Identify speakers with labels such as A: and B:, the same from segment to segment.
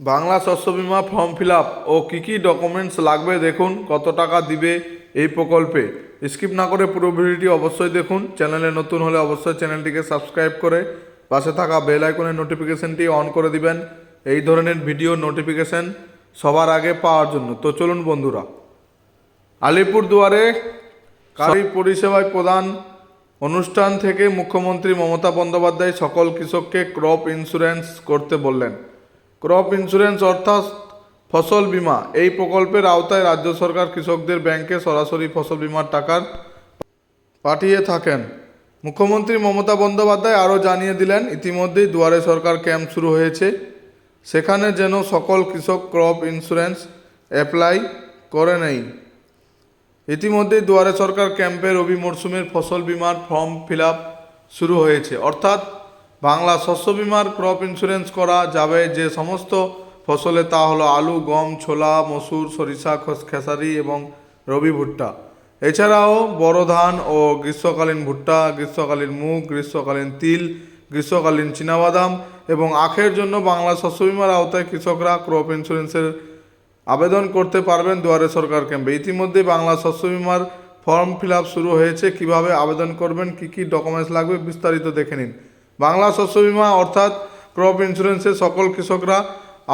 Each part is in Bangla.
A: বাংলা শস্য বিমা ফর্ম ফিল ও কী কী ডকুমেন্টস লাগবে দেখুন, কত টাকা দিবে এই প্রকল্পে। স্কিপ না করে পুরো ভিডিওটি অবশ্যই দেখুন। চ্যানেলে নতুন হলে অবশ্যই চ্যানেলটিকে সাবস্ক্রাইব করে পাশে থাকা বেল আইকনের নোটিফিকেশনটি অন করে দিবেন। এই ধরনের ভিডিও নোটিফিকেশন সবার আগে পাওয়ার জন্য। তো চলুন বন্ধুরা। আলিপুর দুয়ারে কারি পরিষেবায় প্রদান অনুষ্ঠান থেকে মুখ্যমন্ত্রী মমতা বন্দ্যোপাধ্যায় সকল কৃষককে ক্রপ ইন্স্যুরেন্স করতে বললেন। ক্রপ ইন্স্যুরেন্স অর্থাৎ ফসল বীমা। এই প্রকল্পের আওতায় রাজ্য সরকার কৃষকদের ব্যাংকে সরাসরি ফসল বীমার টাকার পাঠিয়ে থাকেন। মুখ্যমন্ত্রী মমতা বন্দ্যোপাধ্যায় আরও জানিয়ে দিলেন, ইতিমধ্যেই দুয়ারে সরকার ক্যাম্প শুরু হয়েছে। সেখানে যেন সকল কৃষক ক্রপ ইন্স্যুরেন্স অ্যাপ্লাই করে নেই। ইতিমধ্যেই দুয়ারে সরকার ক্যাম্পে রবি মরশুমের ফসল বিমার ফর্ম ফিল শুরু হয়েছে। অর্থাৎ বাংলা শস্য বিমার ক্রপ ইন্স্যুরেন্স করা যাবে যে সমস্ত ফসলে তা হলো আলু, গম, ছোলা, মসুর, সরিষা, খস, খেসারি এবং রবি ভুট্টা। এছাড়াও বড় ধান ও গ্রীষ্মকালীন ভুট্টা, গ্রীষ্মকালীন মুগ, গ্রীষ্মকালীন তিল, গ্রীষ্মকালীন চীনাবাদাম এবং আখের জন্য বাংলা শস্য বিমার আওতায় কৃষকরা ক্রপ ইন্স্যুরেন্সের আবেদন করতে পারবেন দুয়ারে সরকার ক্যাম্পে। ইতিমধ্যে বাংলা শস্য বিমার ফর্ম ফিল শুরু হয়েছে। কীভাবে আবেদন করবেন, কি কি ডকুমেন্টস লাগবে বিস্তারিত দেখে নিন। বাংলা শস্য বিমা অর্থাৎ ক্রপ ইন্স্যুরেন্সে সকল কৃষকরা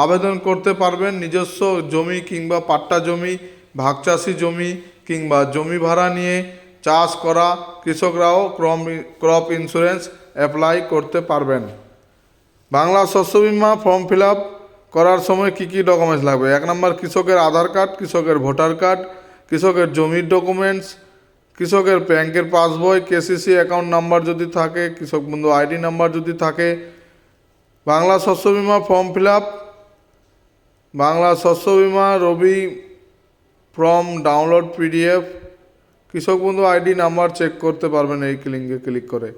A: আবেদন করতে পারবেন নিজস্ব জমি কিংবা পাট্টা জমি, ভাগচাষি জমি কিংবা জমি ভাড়া নিয়ে চাষ করা কৃষকরাও ক্রম, ক্রপ ইন্স্যুরেন্স অ্যাপ্লাই করতে পারবেন। বাংলা শস্য বিমা ফর্ম ফিল করার সময় কি কি ডকুমেন্টস লাগবে? এক নম্বর, কৃষকের আধার কার্ড, কৃষকের ভোটার কার্ড, কৃষকের জমির ডকুমেন্টস কৃষকের ব্যাংকের পাসবই, কেসিসি অ্যাকাউন্ট নাম্বার যদি থাকে, কৃষক বন্ধু আইডি নাম্বার যদি থাকে, Bangla Shasya Bima form fill up, Bangla Shasya বিমা রবি ফর্ম ডাউনলোড পিডিএফ, কৃষক বন্ধু আইডি নাম্বার চেক করতে পারবেন এই লিঙ্কে ক্লিক করে।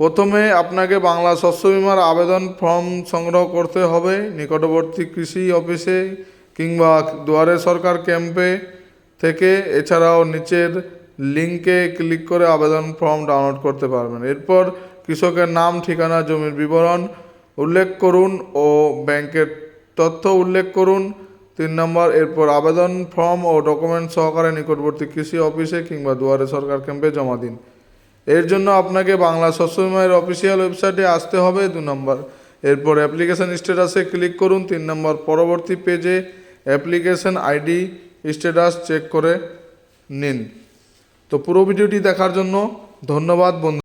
A: প্রথমে আপনাকে বাংলা শস্য বিমার আবেদন ফর্ম সংগ্রহ করতে হবে। নিকটবর্তী কৃষি অফিসে কিংবা দুয়ারে সরকার ক্যাম্পে থেকে, এছাড়াও নিচের লিঙ্কে ক্লিক করে আবেদন ফর্ম ডাউনলোড করতে পারবেন। এরপর কৃষকের নাম, ঠিকানা, জমির বিবরণ উল্লেখ করুন ও ব্যাংকের তথ্য উল্লেখ করুন। তিন নম্বর, এরপর আবেদন ফর্ম ও ডকুমেন্ট সহকারে নিকটবর্তী কৃষি অফিসে কিংবা দুয়ারে সরকার ক্যাম্পে জমা দিন। এর জন্য আপনাকে বাংলা শস্য বিমার অফিসিয়াল ওয়েবসাইটে আসতে হবে দু নম্বর। এরপর অ্যাপ্লিকেশন স্ট্যাটাসে ক্লিক করুন। তিন নম্বর, পরবর্তী পেজে অ্যাপ্লিকেশন আইডি স্ট্যাটাস চেক করে নিন। তো পুরো ভিডিওটি দেখার জন্য ধন্যবাদ বন্ধু।